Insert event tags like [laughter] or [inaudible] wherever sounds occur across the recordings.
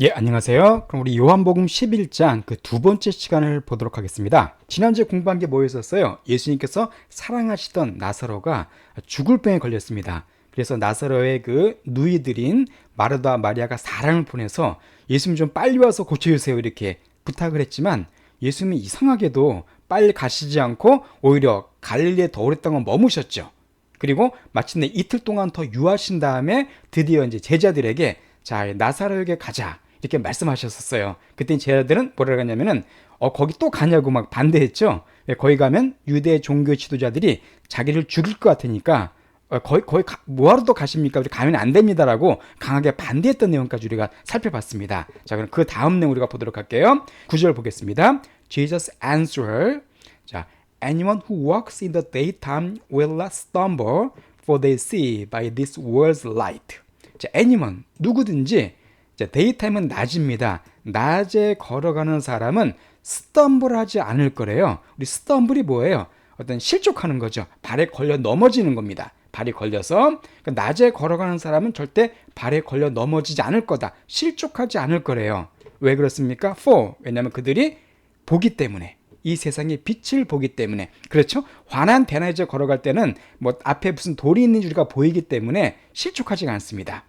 예, 안녕하세요. 그럼 우리 요한복음 11장 그 두 번째 시간을 보도록 하겠습니다. 지난주에 공부한 게 뭐였었어요? 예수님께서 사랑하시던 나사로가 죽을 병에 걸렸습니다. 그래서 나사로의 그 누이들인 마르다 마리아가 사랑을 보내서 예수님 좀 빨리 와서 고쳐주세요 이렇게 부탁을 했지만 예수님이 이상하게도 빨리 가시지 않고 오히려 갈릴리에 더 오랫동안 머무셨죠. 그리고 마침내 이틀 동안 더 유하신 다음에 드디어 이제 제자들에게 자 나사로에게 가자 이렇게 말씀하셨었어요. 그때 제자들은 뭐라고 하냐면은 어 거기 또 가냐고 막 반대했죠. 왜 거기 가면 유대 종교 지도자들이 자기를 죽일 것 같으니까 어, 거기 가, 뭐하러 또 가십니까? 우리 가면 안 됩니다라고 강하게 반대했던 내용까지 우리가 살펴봤습니다. 자 그럼 그 다음 내용 우리가 보도록 할게요. 구절 보겠습니다. Jesus answered 자 anyone who walks in the daytime will not stumble for they see by this world's light. 자 anyone 누구든지 자, 데이타임은 낮입니다. 낮에 걸어가는 사람은 스텀블하지 않을 거래요. 우리 스텀블이 뭐예요? 어떤 실족하는 거죠. 발에 걸려 넘어지는 겁니다. 발이 걸려서 그러니까 낮에 걸어가는 사람은 절대 발에 걸려 넘어지지 않을 거다. 실족하지 않을 거래요. 왜 그렇습니까? For 왜냐하면 그들이 보기 때문에 이 세상의 빛을 보기 때문에 그렇죠? 환한 대낮에 걸어갈 때는 뭐 앞에 무슨 돌이 있는 줄가 보이기 때문에 실족하지가 않습니다.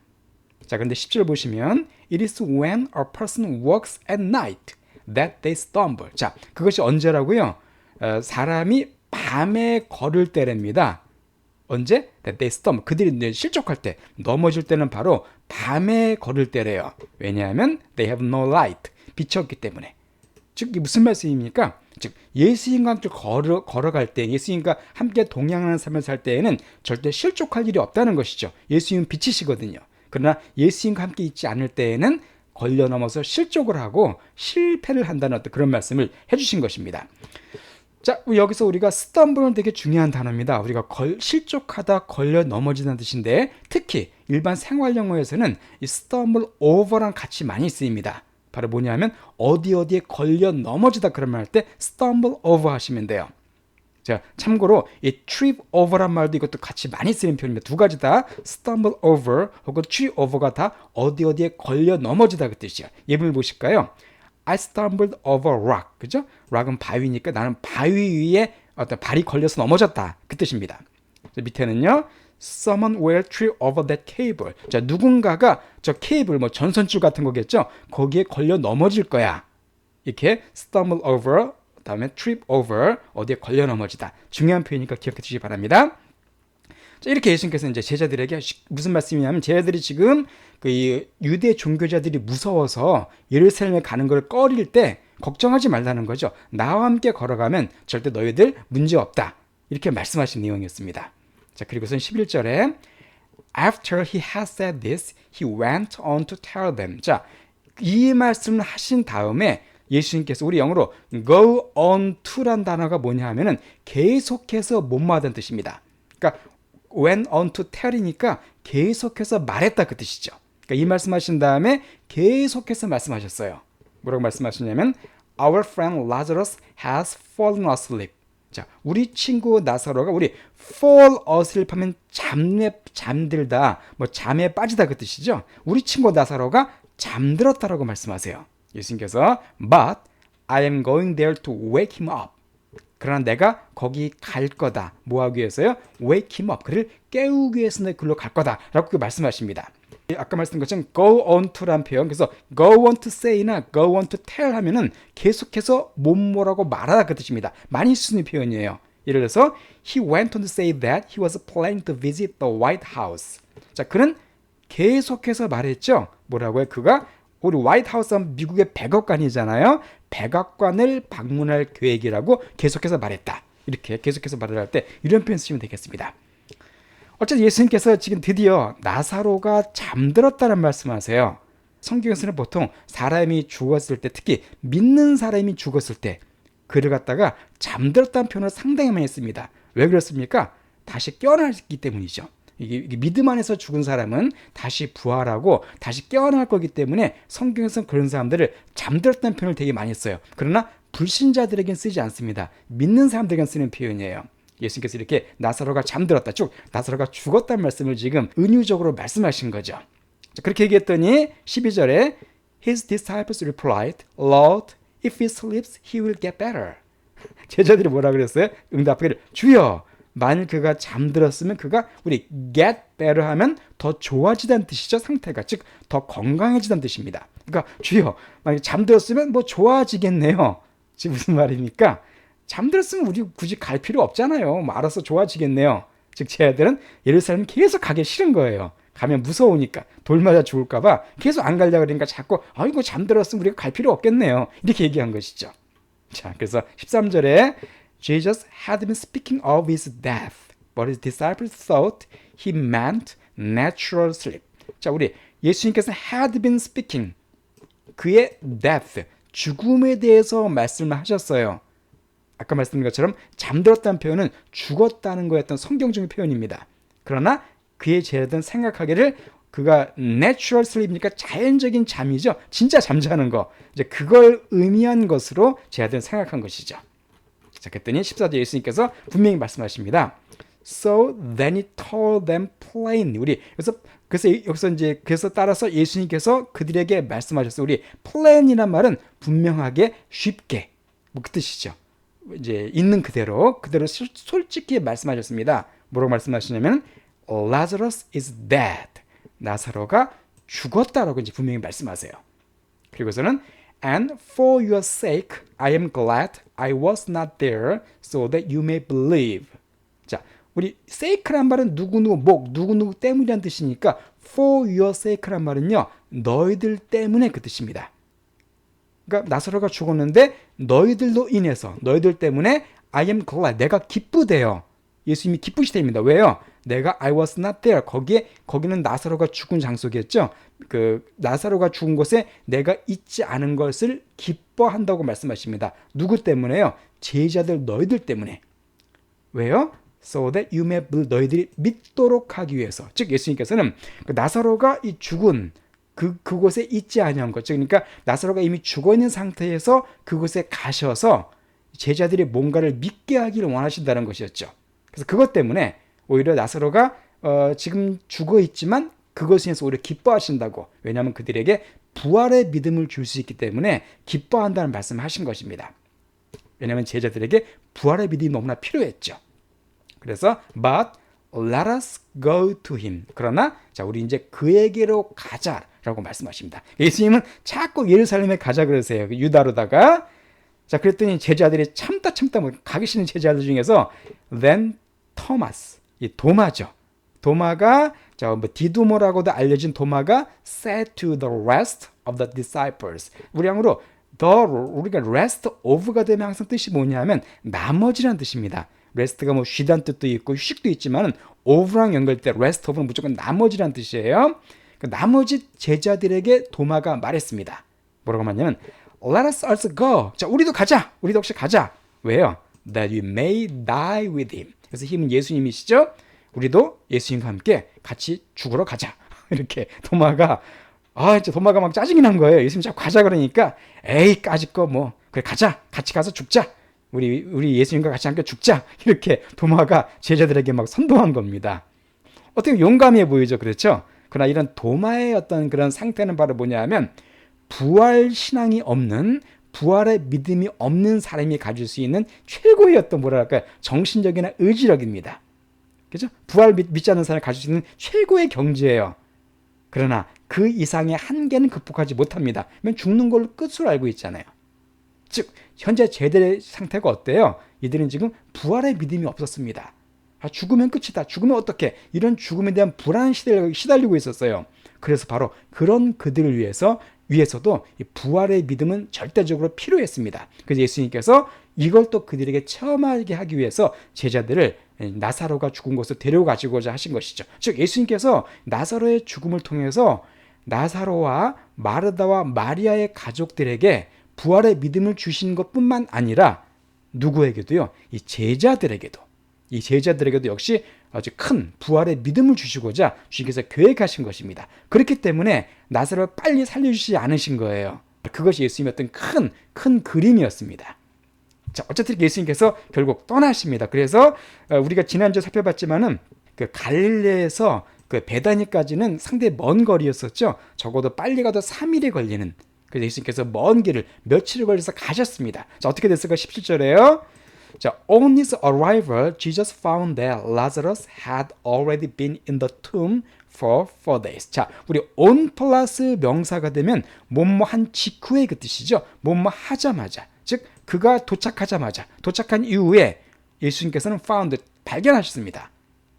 자, 그런데 10절 보시면 It is when a person walks at night that they stumble. 자, 그것이 언제라고요? 어, 사람이 밤에 걸을 때랍니다. 언제? That they stumble. 그들이 실족할 때, 넘어질 때는 바로 밤에 걸을 때래요. 왜냐하면 they have no light. 빛이 없기 때문에. 즉, 이게 무슨 말씀입니까? 즉, 예수님과 함께 걸어, 걸어갈 때, 예수님과 함께 동행하는 삶을 살 때에는 절대 실족할 일이 없다는 것이죠. 예수님은 빛이시거든요. 그러나 예수님과 함께 있지 않을 때에는 걸려 넘어서 실족을 하고 실패를 한다는 어떤 그런 말씀을 해주신 것입니다. 자, 여기서 우리가 스탬블은 되게 중요한 단어입니다. 우리가 걸, 실족하다 걸려 넘어지는 뜻인데 특히 일반 생활 영어에서는 이 스탬블 오버랑 같이 많이 쓰입니다. 바로 뭐냐면 어디 어디에 걸려 넘어지다 그런 말 할때 stumble over 하시면 돼요. 자, 참고로 이 trip over란 말도 이것도 같이 많이 쓰는 표현입니다. 두 가지 다 stumble over 혹은 trip over가 다 어디 어디에 걸려 넘어지다 그 뜻이야. 예문을 보실까요? I stumbled over rock. 그죠? rock은 바위니까 나는 바위 위에 어떤 발이 걸려서 넘어졌다. 그 뜻입니다. 밑에는요. Someone will trip over that cable. 자, 누군가가 저 케이블 뭐 전선줄 같은 거겠죠? 거기에 걸려 넘어질 거야. 이렇게 stumble over 다음에 trip over 어디에 걸려 넘어지다. 중요한 표현이니까 기억해 주시기 바랍니다. 자, 이렇게 예수님께서 이제 제자들에게 무슨 말씀이냐면 제자들이 지금 그 유대 종교자들이 무서워서 예루살렘에 가는 걸 꺼릴 때 걱정하지 말라는 거죠. 나와 함께 걸어가면 절대 너희들 문제 없다. 이렇게 말씀하신 내용이었습니다. 자, 그리고선 11절에 After he had said this, he went on to tell them. 자, 이 말씀을 하신 다음에 예수님께서 우리 영어로 go on to란 단어가 뭐냐 하면은 계속해서 못마다는 뜻입니다. 그러니까 went on to tell이니까 계속해서 말했다 그 뜻이죠. 그러니까 이 말씀하신 다음에 계속해서 말씀하셨어요. 뭐라고 말씀하시냐면 Our friend Lazarus has fallen asleep. 자, 우리 친구 나사로가 우리 fall asleep 하면 잠에 잠들다, 뭐 잠에 빠지다 그 뜻이죠. 우리 친구 나사로가 잠들었다라고 말씀하세요. 예수님께서 But I am going there to wake him up. 그러나 내가 거기 갈 거다. 뭐 하기 위해서요? Wake him up. 그를 깨우기 위해서 내 글로 갈 거다. 라고 말씀하십니다. 아까 말씀드린 것처럼 go on to란 표현. 그래서 go on to say나 go on to tell 하면은 계속해서 뭐뭐라고 말하다 그 뜻입니다. 많이 쓰는 표현이에요. 예를 들어서 he went on to say that he was planning to visit the White House. 자, 그는 계속해서 말했죠. 뭐라고요? 그가 우리 화이트하우스 는 미국의 백악관이잖아요. 백악관을 방문할 계획이라고 계속해서 말했다. 이렇게 계속해서 말을 할 때 이런 표현 쓰시면 되겠습니다. 어쨌든 예수님께서 지금 드디어 나사로가 잠들었다는 말씀하세요. 성경에서는 보통 사람이 죽었을 때 특히 믿는 사람이 죽었을 때 그를 갖다가 잠들었다는 표현을 상당히 많이 씁니다. 왜 그렇습니까? 다시 깨어나기 때문이죠. 이게, 믿음 안에서 죽은 사람은 다시 부활하고 다시 깨어날 거기 때문에 성경에서 그런 사람들을 잠들었다는 표현을 되게 많이 써요. 그러나 불신자들에겐 쓰지 않습니다. 믿는 사람들에겐 쓰는 표현이에요. 예수님께서 이렇게 나사로가 잠들었다. 쭉 나사로가 죽었다는 말씀을 지금 은유적으로 말씀하신 거죠. 그렇게 얘기했더니 12절에 His disciples replied, Lord, if he sleeps, he will get better. [laughs] 제자들이 뭐라 그랬어요? 응답하기를 주여 만일 그가 잠들었으면 그가 우리 get better 하면 더 좋아지다는 뜻이죠 상태가 즉 더 건강해지다는 뜻입니다. 그러니까 주여 만약 잠들었으면 뭐 좋아지겠네요. 지금 무슨 말입니까? 잠들었으면 우리 굳이 갈 필요 없잖아요. 뭐 알아서 좋아지겠네요. 즉 제 아들은 예루살렘 계속 가기 싫은 거예요. 가면 무서우니까 돌 맞아 죽을까봐 계속 안 가려고 그러니까 자꾸 아이고 잠들었으면 우리가 갈 필요 없겠네요. 이렇게 얘기한 것이죠. 자, 그래서 13절에 Jesus had been speaking of his death, but his disciples thought he meant natural sleep. 자, 우리 예수님께서 had been speaking 그의 death, 죽음에 대해서 말씀을 하셨어요. 아까 말씀드린 것처럼 잠들었다는 표현은 죽었다는 거였던 성경적인 표현입니다. 그러나 그의 제자들은 생각하기를 그가 natural sleep이니까 자연적인 잠이죠. 진짜 잠자는 거. 이제 그걸 의미한 것으로 제자들은 생각한 것이죠. 자, 그랬더니 14절 예수님께서 분명히 말씀하십니다. So then he told them plainly. 우리 그래서 그래서 여기서 이제 그래서 따라서 예수님께서 그들에게 말씀하셨어요. 우리 plain이란 말은 분명하게 쉽게 뭐 그 뜻이죠. 이제 있는 그대로 그대로 솔직히 말씀하셨습니다. 뭐라고 말씀하시냐면 Lazarus is dead. 나사로가 죽었다라고 이제 분명히 말씀하세요. 그리고서는 And for your sake, I am glad I was not there, so that you may believe. 자, 우리 sake란 말은 누구누구 목, 누구누구 때문이란 뜻이니까 for your sake란 말은요, 너희들 때문에 그 뜻입니다. 그러니까 나사로가 죽었는데 너희들로 인해서 너희들 때문에 I am glad 내가 기쁘대요. 예수님이 기쁘시대입니다. 왜요? 내가 I was not there. 거기에 거기는 나사로가 죽은 장소겠죠. 그 나사로가 죽은 곳에 내가 있지 않은 것을 기 뻐한다고 말씀하십니다. 누구 때문에요? 제자들 너희들 때문에. 왜요? So that you may believe. 너희들이 믿도록 하기 위해서. 즉 예수님께서는 그 나사로가 이 죽은 그 그곳에 있지 아니한 것. 그러니까 나사로가 이미 죽어 있는 상태에서 그곳에 가셔서 제자들이 뭔가를 믿게 하기를 원하신다는 것이었죠. 그래서 그것 때문에 오히려 나사로가 어, 지금 죽어 있지만 그것에 서 오히려 기뻐하신다고. 왜냐하면 그들에게 부활의 믿음을 줄 수 있기 때문에 기뻐한다는 말씀을 하신 것입니다. 왜냐하면 제자들에게 부활의 믿음이 너무나 필요했죠. 그래서 but let us go to him. 그러나 자 우리 이제 그에게로 가자라고 말씀하십니다. 예수님은 자꾸 예루살렘에 가자 그러세요. 그 유다로다가 자 그랬더니 제자들이 참다 참다 뭐 가기 싫은 제자들 중에서 then 토마스 이 도마죠. 도마가 자 뭐 디두모라고도 알려진 도마가 said to the rest of the disciples. 우리 형으로 the 우리가 rest of가 되면 항상 뜻이 뭐냐면 나머지란 뜻입니다. rest가 뭐 쉬다는 뜻도 있고 휴식도 있지만은 of랑 연결될 때 rest of는 무조건 나머지란 뜻이에요. 그 나머지 제자들에게 도마가 말했습니다. 뭐라고 말냐면 let us also go. 자, 우리도 가자. 우리도 혹시 가자. 왜요? that we may die with him. 그래서 힘은 예수님이시죠? 우리도 예수님과 함께 같이 죽으러 가자. [laughs] 이렇게 도마가 아, 이제 도마가 막 짜증이 난 거예요. 예수님 자꾸 가자 그러니까 에이, 까짓 거 뭐 그래 가자. 같이 가서 죽자. 우리 우리 예수님과 같이 함께 죽자. [laughs] 이렇게 도마가 제자들에게 막 선동한 겁니다. 어떻게 용감해 보이죠. 그렇죠? 그러나 이런 도마의 어떤 그런 상태는 바로 뭐냐면 부활 신앙이 없는 부활의 믿음이 없는 사람이 가질 수 있는 최고의 어떤 뭐랄까 정신적이나 의지력입니다. 그죠? 부활 믿, 믿지 않는 사람이 가질 수 있는 최고의 경지예요. 그러나 그 이상의 한계는 극복하지 못합니다. 면 죽는 걸로 끝으로 알고 있잖아요. 즉 현재 제들의 상태가 어때요? 이들은 지금 부활의 믿음이 없었습니다. 아, 죽으면 끝이다. 죽으면 어떻게? 이런 죽음에 대한 불안 시달리고 있었어요. 그래서 바로 그런 그들을 위해서 위해서도 부활의 믿음은 절대적으로 필요했습니다. 그래서 예수님께서 이걸 또 그들에게 체험하게 하기 위해서 제자들을 나사로가 죽은 곳으로 데려가지고자 하신 것이죠. 즉 예수님께서 나사로의 죽음을 통해서 나사로와 마르다와 마리아의 가족들에게 부활의 믿음을 주신 것뿐만 아니라 누구에게도요. 이 제자들에게도 이 제자들에게도 역시 아주 큰 부활의 믿음을 주시고자 주님께서 계획하신 것입니다. 그렇기 때문에 나사로를 빨리 살려주시지 않으신 거예요. 그것이 예수님의 어떤 큰, 큰 그림이었습니다. 자, 어쨌든 예수님께서 결국 떠나십니다. 그래서 어, 우리가 지난주에 살펴봤지만은 그 갈릴레에서 그 베다니까지는 상당히 먼 거리였었죠. 적어도 빨리 가도 3일이 걸리는 그래서 예수님께서 먼 길을 며칠을 걸려서 가셨습니다. 자, 어떻게 됐을까? 17절에요. 자, on his arrival, Jesus found that Lazarus had already been in the tomb for four days. 자, 우리 on 플러스 명사가 되면 뭐뭐 한 직후의 그 뜻이죠. 뭐뭐 하자마자. 즉, 그가 도착하자마자, 도착한 이후에 예수님께서는 found, 발견하셨습니다.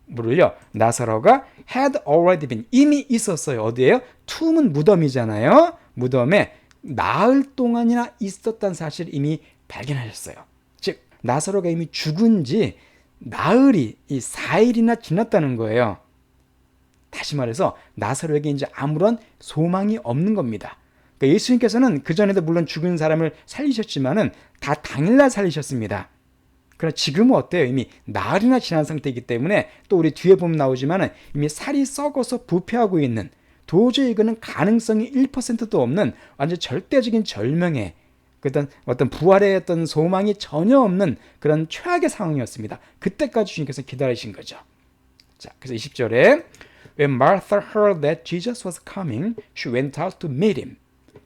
뭐를요? 나사로가 had already been, 이미 있었어요. 어디에요? 툼은 무덤이잖아요. 무덤에 나흘 동안이나 있었다는 사실을 이미 발견하셨어요. 즉, 나사로가 이미 죽은 지 나흘이 이 4일이나 지났다는 거예요. 다시 말해서 나사로에게 이제 아무런 소망이 없는 겁니다. 그러니까 예수님께서는 그 전에도 물론 죽은 사람을 살리셨지만은 다 당일날 살리셨습니다. 그러나 지금은 어때요? 이미 나흘이나 지난 상태이기 때문에 또 우리 뒤에 보면 나오지만은 이미 살이 썩어서 부패하고 있는 도저히 이거는 가능성이 1%도 없는 완전 절대적인 절명에 어떤 어떤 부활의 어떤 소망이 전혀 없는 그런 최악의 상황이었습니다. 그때까지 주님께서 기다리신 거죠. 자, 그래서 20절에 When Martha heard that Jesus was coming, she went out to meet him.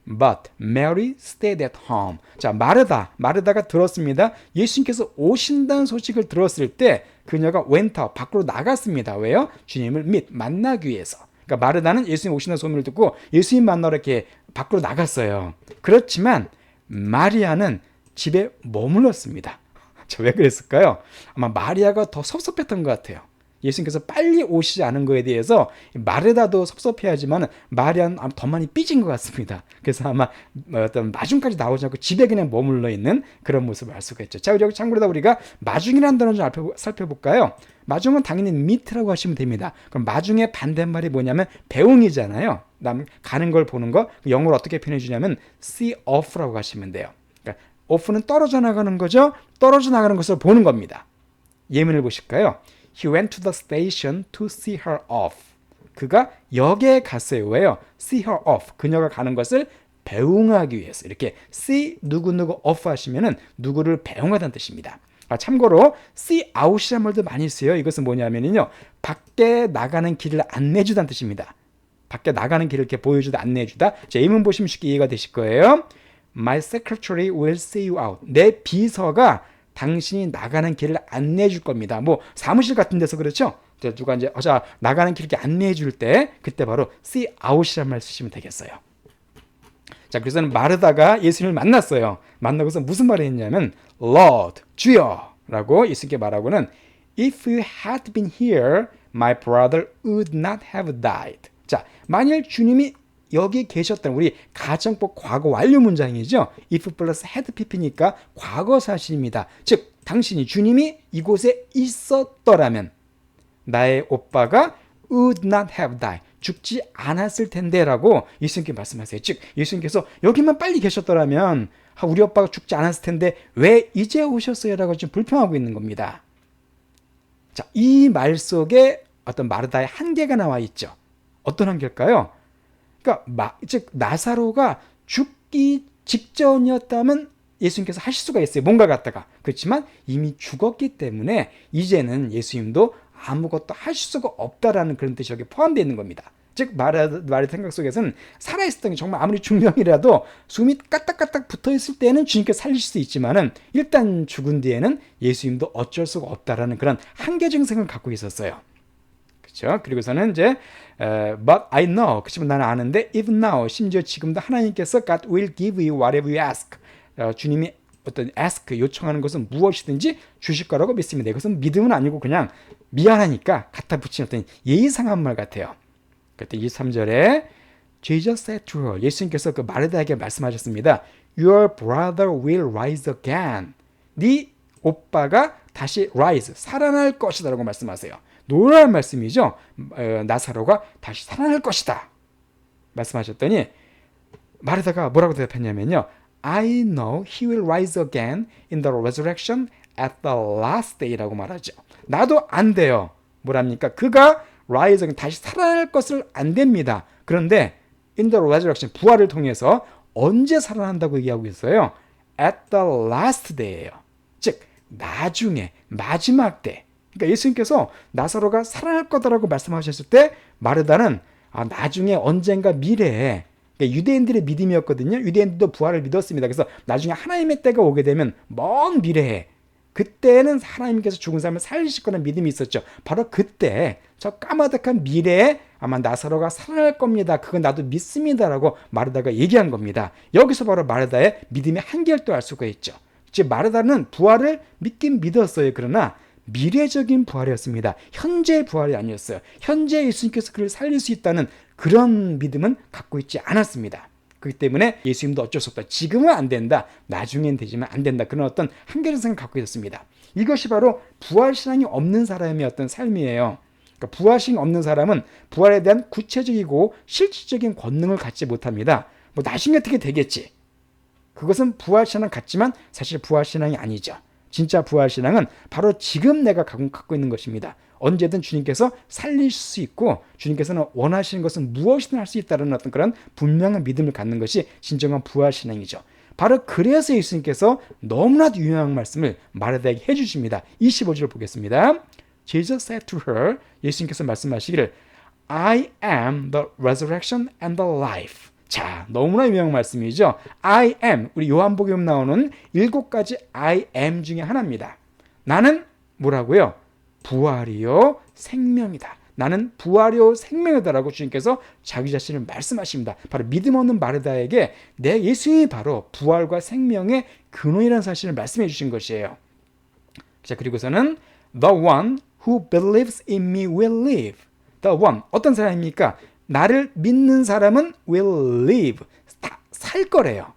But Mary stayed at home. 자, 마르다, 마르다가 들었습니다. 예수님께서 오신다는 소식을 들었을 때 그녀가 went out, 밖으로 나갔습니다. 왜요? 주님을 및 만나기 위해서. 그러니까 마르다는 예수님 오신다는 소문을 듣고 예수님 만나러 이렇게 밖으로 나갔어요. 그렇지만 마리아는 집에 머물렀습니다. [laughs] 자, 왜 그랬을까요? 아마 마리아가 더 섭섭했던 것 같아요. 예수님께서 빨리 오시지 않은 거에 대해서 마르다도 섭섭해하지만 마리아는 더 많이 삐진 것 같습니다. 그래서 아마 어떤 마중까지 나오지 않고 집에 그냥 머물러 있는 그런 모습을 알 수가 있죠. 자, 여기 참고로 우리가 마중이라는 단어 좀 살펴볼까요? 마중은 당연히 미트라고 하시면 됩니다. 그럼 마중의 반대말이 뭐냐면 배웅이잖아요. 남 가는 걸 보는 거 영어로 어떻게 표현해 주냐면 see off라고 하시면 돼요. 그러니까 off는 떨어져 나가는 거죠. 떨어져 나가는 것을 보는 겁니다. 예문을 보실까요? He went to the station to see her off. 그가 역에 갔어요. 왜요? See her off. 그녀가 가는 것을 배웅하기 위해서. 이렇게 see 누구누구 off 하시면은 누구를 배웅하다는 뜻입니다. 아, 참고로 see out이라는 말도 많이 쓰요. 이것은 뭐냐면요. 밖에 나가는 길을 안내주다는 뜻입니다. 밖에 나가는 길을 이렇게 보여주다 안내해주다. 자, 이문 보시면 쉽게 이해가 되실 거예요. My secretary will see you out. 내 비서가 당신이 나가는 길을 안내해 줄 겁니다. 뭐 사무실 같은 데서 그렇죠? 누가 이제 자 나가는 길 이렇게 안내해 줄 때 그때 바로 see out이란 말 쓰시면 되겠어요. 자 그래서는 마르다가 예수님을 만났어요. 만나고서 무슨 말을 했냐면 Lord 주여라고 예수님께 말하고는 If you had been here, my brother would not have died. 자 만일 주님이 여기 계셨던 우리 가정법 과거 완료 문장이죠. if 플러스 had pp니까 과거 사실입니다. 즉 당신이 주님이 이곳에 있었더라면 나의 오빠가 would not have died. 죽지 않았을 텐데라고 예수님께 말씀하세요. 즉 예수님께서 여기만 빨리 계셨더라면 아, 우리 오빠가 죽지 않았을 텐데 왜 이제 오셨어요라고 지금 불평하고 있는 겁니다. 자, 이 말 속에 어떤 마르다의 한계가 나와 있죠. 어떤 한계일까요? 그러니까 마, 즉 나사로가 죽기 직전이었다면 예수님께서 하실 수가 있어요. 뭔가 갖다가. 그렇지만 이미 죽었기 때문에 이제는 예수님도 아무것도 하실 수가 없다라는 그런 뜻이 여기 포함되어 있는 겁니다. 즉 말의, 말의 생각 속에서는 살아있었던 게 정말 아무리 중명이라도 숨이 까딱까딱 붙어있을 때는 주님께서 살릴 수 있지만은 일단 죽은 뒤에는 예수님도 어쩔 수가 없다라는 그런 한계적인 생각을 갖고 있었어요. 그렇죠? 그리고서는 이제 uh, but I know 그렇지만 나는 아는데 even now 심지어 지금도 하나님께서 God will give you whatever you ask 어, 주님이 어떤 ask 요청하는 것은 무엇이든지 주실 거라고 믿습니다. 이것은 믿음은 아니고 그냥 미안하니까 갖다 붙인 어떤 예의상한 말 같아요. 그때 23절에 Jesus said to her 예수님께서 그 마르다에게 말씀하셨습니다. Your brother will rise again. 네 오빠가 다시 rise 살아날 것이다라고 말씀하세요. 놀라운 말씀이죠. 어, 나사로가 다시 살아날 것이다. 말씀하셨더니 마르다가 뭐라고 대답했냐면요. I know he will rise again in the resurrection at the last day라고 말하죠. 나도 안 돼요. 뭐랍니까? 그가 rise again 다시 살아날 것을 안 됩니다. 그런데 in the resurrection 부활을 통해서 언제 살아난다고 얘기하고 있어요? at the last day예요. 즉 나중에 마지막 때 그러니까 예수님께서 나사로가 살아날 거다라고 말씀하셨을 때 마르다는 아, 나중에 언젠가 미래에 그러니까 유대인들의 믿음이었거든요. 유대인들도 부활을 믿었습니다. 그래서 나중에 하나님의 때가 오게 되면 먼 미래에 그때는 하나님께서 죽은 사람을 살리실 거라는 믿음이 있었죠. 바로 그때 저 까마득한 미래에 아마 나사로가 살아날 겁니다. 그건 나도 믿습니다라고 마르다가 얘기한 겁니다. 여기서 바로 마르다의 믿음의 한계를 또 알 수가 있죠. 즉 마르다는 부활을 믿긴 믿었어요. 그러나 미래적인 부활이었습니다. 현재의 부활이 아니었어요. 현재 예수님께서 그를 살릴 수 있다는 그런 믿음은 갖고 있지 않았습니다. 그렇기 때문에 예수님도 어쩔 수 없다. 지금은 안 된다. 나중엔 되지만 안 된다. 그런 어떤 한계성을 갖고 있었습니다. 이것이 바로 부활신앙이 없는 사람의 어떤 삶이에요. 그러니까 부활신이 없는 사람은 부활에 대한 구체적이고 실질적인 권능을 갖지 못합니다. 뭐 나중에 어떻게 되겠지. 그것은 부활신앙 같지만 사실 부활신앙이 아니죠. 진짜 부활신앙은 바로 지금 내가 갖고 있는 것입니다. 언제든 주님께서 살릴 수 있고 주님께서는 원하시는 것은 무엇이든 할 수 있다는 어떤 그런 분명한 믿음을 갖는 것이 진정한 부활신앙이죠. 바로 그래서 예수님께서 너무나도 유명한 말씀을 마르다에게 해주십니다. 25절 보겠습니다. Jesus said to her, 예수님께서 말씀하시기를 I am the resurrection and the life. 자, 너무나 유명한 말씀이죠. I am, 우리 요한복음 나오는 일곱 가지 I am 중에 하나입니다. 나는 뭐라고요? 부활이요 생명이다. 나는 부활이요 생명이다라고 주님께서 자기 자신을 말씀하십니다. 바로 믿음 없는 마르다에게 내 예수님이 바로 부활과 생명의 근원이라는 사실을 말씀해 주신 것이에요. 자, 그리고서는 the one who believes in me will live. the one 어떤 사람입니까? 나를 믿는 사람은 will live. 살 거래요.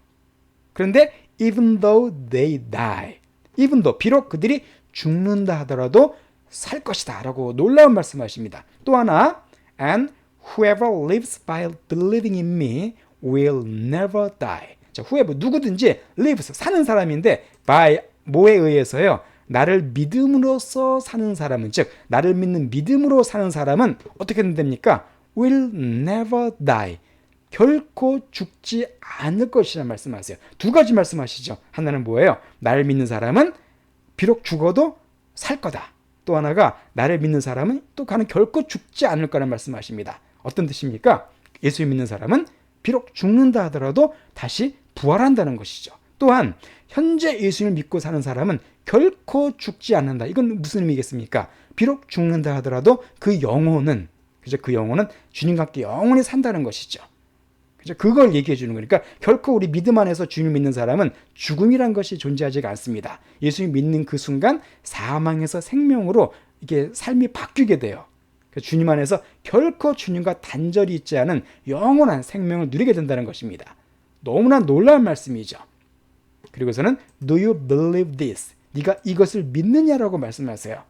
그런데 even though they die. even though 비록 그들이 죽는다 하더라도 살 것이다 라고 놀라운 말씀하십니다. 또 하나 and whoever lives by believing in me will never die. 자, whoever 누구든지 lives 사는 사람인데 by 뭐에 의해서요? 나를 믿음으로써 사는 사람은 즉 나를 믿는 믿음으로 사는 사람은 어떻게 됩니까? Will never die. 결코 죽지 않을 것이라 말씀하세요. 두 가지 말씀하시죠. 하나는 뭐예요? 나를 믿는 사람은 비록 죽어도 살 거다. 또 하나가 나를 믿는 사람은 또 가는 결코 죽지 않을 거라는 말씀하십니다. 어떤 뜻입니까? 예수 믿는 사람은 비록 죽는다 하더라도 다시 부활한다는 것이죠. 또한 현재 예수를 믿고 사는 사람은 결코 죽지 않는다. 이건 무슨 의미겠습니까? 비록 죽는다 하더라도 그 영혼은 그죠? 그 영혼은 주님과 함께 영원히 산다는 것이죠. 그죠? 그걸 얘기해 주는 거니까 결코 우리 믿음 안에서 주님을 믿는 사람은 죽음이란 것이 존재하지가 않습니다. 예수님 믿는 그 순간 사망에서 생명으로 이게 삶이 바뀌게 돼요. 주님 안에서 결코 주님과 단절이 있지 않은 영원한 생명을 누리게 된다는 것입니다. 너무나 놀라운 말씀이죠. 그리고서는 Do you believe this? 네가 이것을 믿느냐라고 말씀하세요.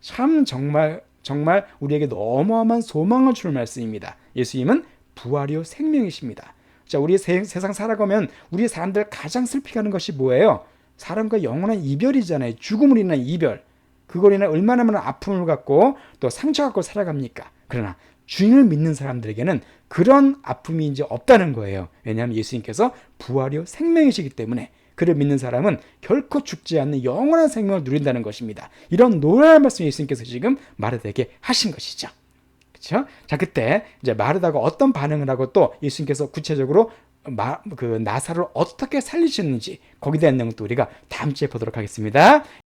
참 정말 정말 우리에게 어마어마한 소망을 주는 말씀입니다. 예수님은 부활이요 생명이십니다. 자, 우리 세, 상 살아가면 우리 사람들 가장 슬피하는 것이 뭐예요? 사람과 영원한 이별이잖아요. 죽음을 인한 이별. 그걸 인한 얼마나 많은 아픔을 갖고 또 상처 갖고 살아갑니까? 그러나 주님을 믿는 사람들에게는 그런 아픔이 이제 없다는 거예요. 왜냐하면 예수님께서 부활이요 생명이시기 때문에 그를 믿는 사람은 결코 죽지 않는 영원한 생명을 누린다는 것입니다. 이런 놀라운 말씀 예수님께서 지금 마르다에게 하신 것이죠. 그렇죠? 자 그때 이제 마르다가 어떤 반응을 하고 또 예수님께서 구체적으로 마, 그 나사를 어떻게 살리셨는지 거기에 대한 내용도 우리가 다음 주에 보도록 하겠습니다.